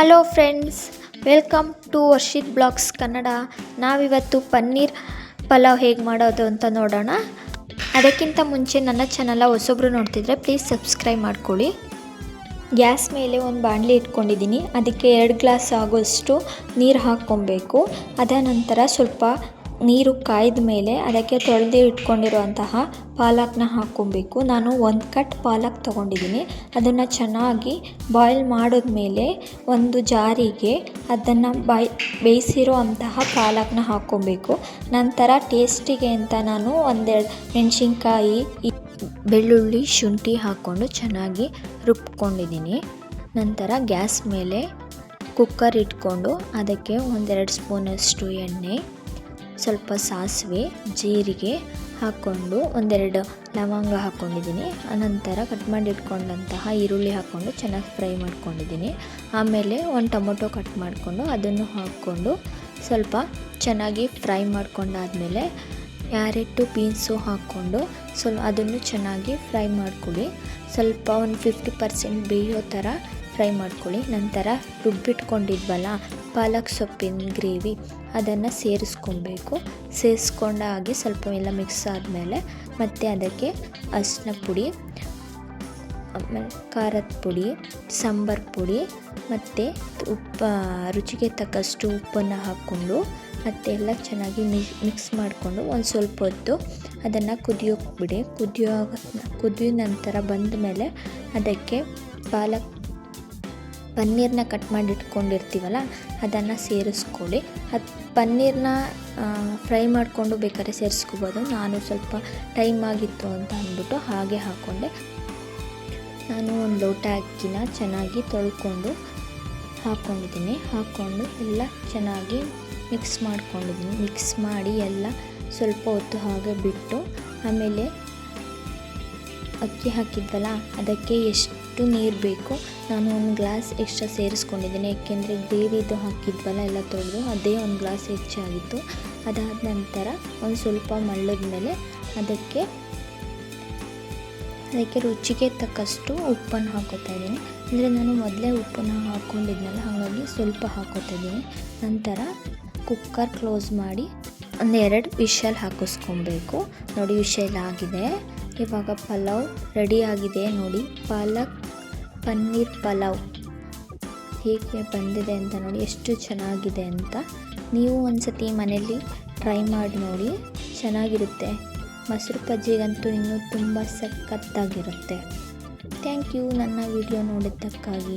Hello friends welcome to Varshith blogs Kannada ನಾವಿವತ್ತು ಪನ್ನೀರ್ ಪಲಾವ್ ಹೇಗೆ ಮಾಡೋದು ಅಂತ ನೋಡೋಣ. ಅದಕ್ಕಿಂತ ಮುಂಚೆ ನನ್ನ ಚಾನಲ ಹೊಸೊಬ್ರು ನೋಡ್ತಿದ್ರೆ ಪ್ಲೀಸ್ ಸಬ್ಸ್ಕ್ರೈಬ್ ಮಾಡ್ಕೊಳ್ಳಿ. ಗ್ಯಾಸ್ ಮೇಲೆ ಒಂದು ಬಾಣಲಿ ಇಟ್ಕೊಂಡಿದ್ದೀನಿ. ಅದಕ್ಕೆ ಎರಡು ಗ್ಲಾಸ್ ಆಗೋಷ್ಟು ನೀರು ಹಾಕ್ಕೊಬೇಕು. ಅದ ನಂತರ ಸ್ವಲ್ಪ ನೀರು ಕಾಯ್ದ ಮೇಲೆ ಅದಕ್ಕೆ ತೊಳೆದು ಇಟ್ಕೊಂಡಿರುವಂತಹ ಪಾಲಕ್ನ ಹಾಕ್ಕೊಬೇಕು. ನಾನು ಒಂದು ಕಟ್ ಪಾಲಕ್ ತೊಗೊಂಡಿದ್ದೀನಿ. ಅದನ್ನು ಚೆನ್ನಾಗಿ ಬಾಯ್ಲ್ ಮಾಡಿದ್ಮೇಲೆ ಒಂದು ಜಾರಿಗೆ ಅದನ್ನು ಬಾಯ್ ಬೇಯಿಸಿರೋ ಅಂತಹ ಪಾಲಕ್ನ ಹಾಕ್ಕೊಬೇಕು. ನಂತರ ಟೇಸ್ಟಿಗೆ ಅಂತ ನಾನು ಒಂದೆರಡು ಮೆಣಸಿನ್ಕಾಯಿ ಬೆಳ್ಳುಳ್ಳಿ, ಶುಂಠಿ ಹಾಕ್ಕೊಂಡು ಚೆನ್ನಾಗಿ ರುಬ್ಕೊಂಡಿದ್ದೀನಿ. ನಂತರ ಗ್ಯಾಸ್ ಮೇಲೆ ಕುಕ್ಕರ್ ಇಟ್ಕೊಂಡು ಅದಕ್ಕೆ ಒಂದೆರಡು ಸ್ಪೂನಷ್ಟು ಎಣ್ಣೆ ಸ್ವಲ್ಪ ಸಾಸಿವೆ, ಜೀರಿಗೆ ಹಾಕ್ಕೊಂಡು ಒಂದೆರಡು ಲವಂಗ ಹಾಕ್ಕೊಂಡಿದ್ದೀನಿ. ಅನಂತರ ಕಟ್ ಮಾಡಿ ಇಟ್ಕೊಂಡಂತಹ ಈರುಳ್ಳಿ ಹಾಕ್ಕೊಂಡು ಚೆನ್ನಾಗಿ ಫ್ರೈ ಮಾಡ್ಕೊಂಡಿದ್ದೀನಿ. ಆಮೇಲೆ ಒಂದು ಟೊಮೊಟೊ ಕಟ್ ಮಾಡಿಕೊಂಡು ಅದನ್ನು ಹಾಕ್ಕೊಂಡು ಸ್ವಲ್ಪ ಚೆನ್ನಾಗಿ ಫ್ರೈ ಮಾಡ್ಕೊಂಡಾದಮೇಲೆ ಕ್ಯಾರೆಟು ಬೀನ್ಸು ಹಾಕ್ಕೊಂಡು ಸ್ವಲ್ಪ ಅದನ್ನು ಚೆನ್ನಾಗಿ ಫ್ರೈ ಮಾಡ್ಕೊಳ್ಳಿ. ಸ್ವಲ್ಪ ಒಂದು ಫಿಫ್ಟಿ ಪರ್ಸೆಂಟ್ ಬೇಯೋ ಥರ ಫ್ರೈ ಮಾಡ್ಕೊಳ್ಳಿ. ನಂತರ ರುಬ್ಬಿಟ್ಕೊಂಡಿದ್ವಲ್ಲ, ಪಾಲಕ್ ಸೊಪ್ಪಿನ ಗ್ರೇವಿ ಅದನ್ನು ಸೇರಿಸ್ಕೊಬೇಕು. ಸೇರಿಸ್ಕೊಂಡಾಗಿ ಸ್ವಲ್ಪ ಎಲ್ಲ ಮಿಕ್ಸ್ ಆದಮೇಲೆ ಮತ್ತು ಅದಕ್ಕೆ ಅರಿಶಿನ ಪುಡಿ, ಆಮೇಲೆ ಖಾರದ ಪುಡಿ, ಸಾಂಬಾರು ಪುಡಿ ಮತ್ತು ಉಪ್ಪು, ರುಚಿಗೆ ತಕ್ಕಷ್ಟು ಉಪ್ಪನ್ನು ಹಾಕ್ಕೊಂಡು ಮತ್ತೆ ಎಲ್ಲ ಚೆನ್ನಾಗಿ ಮಿಕ್ಸ್ ಮಾಡಿಕೊಂಡು ಒಂದು ಸ್ವಲ್ಪ ಹೊತ್ತು ಅದನ್ನು ಕುದಿಯೋಕ್ಬಿಡಿ ಕುದಿಯೋ ಕುದಿದ ನಂತರ ಬಂದ ಮೇಲೆ ಅದಕ್ಕೆ ಪಾಲಕ್ ಪನ್ನೀರನ್ನ ಕಟ್ ಮಾಡಿ ಇಟ್ಕೊಂಡಿರ್ತೀವಲ್ಲ ಅದನ್ನು ಸೇರಿಸ್ಕೊಳ್ಳಿ. ಅದು ಪನ್ನೀರನ್ನ ಫ್ರೈ ಮಾಡಿಕೊಂಡು ಬೇಕಾದ್ರೆ ಸೇರಿಸ್ಕೋಬೋದು. ನಾನು ಸ್ವಲ್ಪ ಟೈಮ್ ಆಗಿತ್ತು ಅಂತ ಅಂದ್ಬಿಟ್ಟು ಹಾಗೆ ಹಾಕ್ಕೊಂಡೆ ನಾನು ಒಂದು ಲೋಟ ಅಕ್ಕಿನ ಚೆನ್ನಾಗಿ ತೊಳ್ಕೊಂಡು ಹಾಕ್ಕೊಂಡಿದ್ದೀನಿ ಹಾಕ್ಕೊಂಡು ಎಲ್ಲ ಚೆನ್ನಾಗಿ ಮಿಕ್ಸ್ ಮಾಡ್ಕೊಂಡಿದ್ದೀನಿ. ಮಿಕ್ಸ್ ಮಾಡಿ ಎಲ್ಲ ಸ್ವಲ್ಪ ಹೊತ್ತು ಹಾಗೆ ಬಿಟ್ಟು ಆಮೇಲೆ ಅಕ್ಕಿ ಹಾಕಿದ್ವಲ್ಲ, ಅದಕ್ಕೆ ಎಷ್ಟು ನೀರು ಬೇಕು. ನಾನು ಒಂದು ಗ್ಲಾಸ್ ಎಕ್ಸ್ಟ್ರಾ ಸೇರಿಸ್ಕೊಂಡಿದ್ದೀನಿ. ಏಕೆಂದರೆ ಗ್ರೇವಿದು ಹಾಕಿದ್ವಲ್ಲ, ಎಲ್ಲ ತೊಳೆದು ಅದೇ ಒಂದು ಗ್ಲಾಸ್ ಹೆಚ್ಚಾಗಿತ್ತು ಅದಾದ ನಂತರ ಒಂದು ಸ್ವಲ್ಪ ಮಳ್ಳದ ಮೇಲೆ ಅದಕ್ಕೆ ಅದಕ್ಕೆ ರುಚಿಗೆ ತಕ್ಕಷ್ಟು ಉಪ್ಪನ್ನು ಹಾಕೋತಾ ಇದ್ದೀನಿ. ಅಂದರೆ ನಾನು ಮೊದಲೇ ಉಪ್ಪನ್ನು ಹಾಕ್ಕೊಂಡಿದ್ನಲ್ಲ ಹಾಗಾಗಿ ಸ್ವಲ್ಪ ಹಾಕೋತಾ ಇದ್ದೀನಿ. ನಂತರ ಕುಕ್ಕರ್ ಕ್ಲೋಸ್ ಮಾಡಿ ಒಂದೆರಡು ವಿಷಲ್ ಹಾಕಿಸ್ಕೊಬೇಕು. ನೋಡಿ ವಿಷಲ್ ಆಗಿದೆ. ಇವಾಗ ಪಲಾವ್ ರೆಡಿ ಆಗಿದೆ ನೋಡಿ. ಪಾಲಕ್ ಪನ್ನೀರ್ ಪಲಾವ್ ಹೇಗೆ ಬಂದಿದೆ ಅಂತ ನೋಡಿ, ಎಷ್ಟು ಚೆನ್ನಾಗಿದೆ ಅಂತ ನೀವು ಒಂದು ಸತಿ ಮನೇಲಿ ಟ್ರೈ ಮಾಡಿ ನೋಡಿ, ಚೆನ್ನಾಗಿರುತ್ತೆ. ಮೊಸರು ಬಜ್ಜಿಗಂತೂ ಇನ್ನೂ ತುಂಬ ಸಖತ್ತಾಗಿರುತ್ತೆ. ಥ್ಯಾಂಕ್ ಯು ನನ್ನ ವಿಡಿಯೋ ನೋಡಿದ್ದಕ್ಕಾಗಿ.